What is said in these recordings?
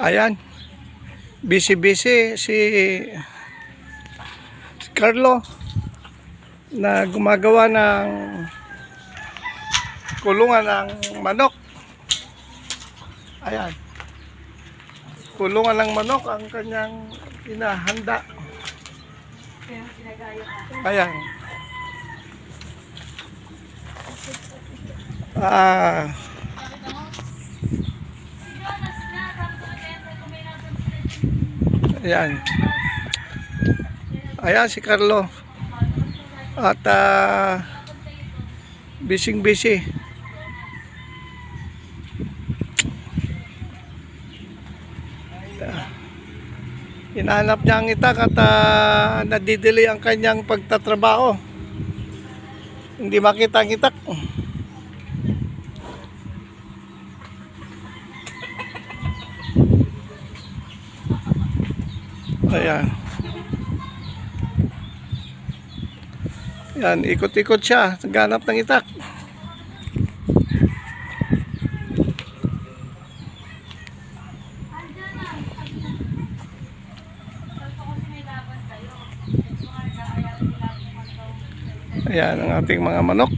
Ayan. Busy-busy si, Carlo na gumagawa ng kulungan ng manok. Ayan. Kulungan ng manok ang kanyang inahanda. Ayan. Ah, Ayan. Ayan si Carlo. At ah, bising busy. Hinahanap niya ang itak at uh, nadidelay ang kanyang pagtatrabaho. Hindi makita ang itak. Ayan. Yan, ikot-ikot siya. Naghanap ng itak. Ayan ang ating mga manok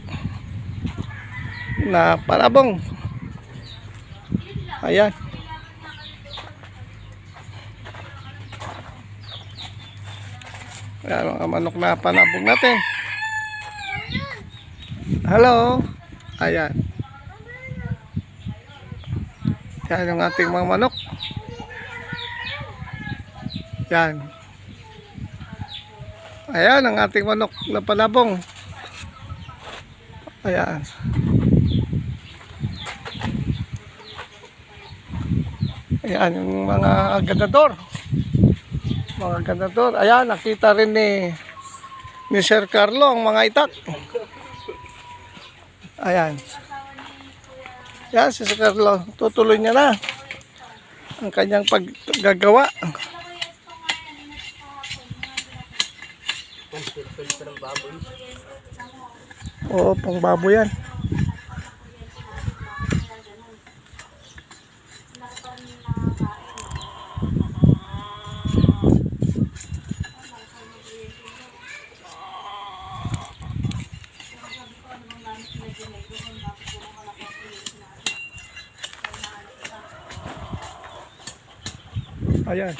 na palabong. Ayan. Ayan mga manok na panabong natin. Hello. Ayan. Yan yung ating mga manok. Yan. Ayan ang ating manok na panabong. Ayan. Ayan yung mga ganador. Mga ganador. Ayan, nakita rin ni ni Sir Carlo ang mga itak. Ayan. Yan si Sir Carlo. Tutuloy niya na ang kanyang paggagawa. Oo, pang baboy yan. Ayan.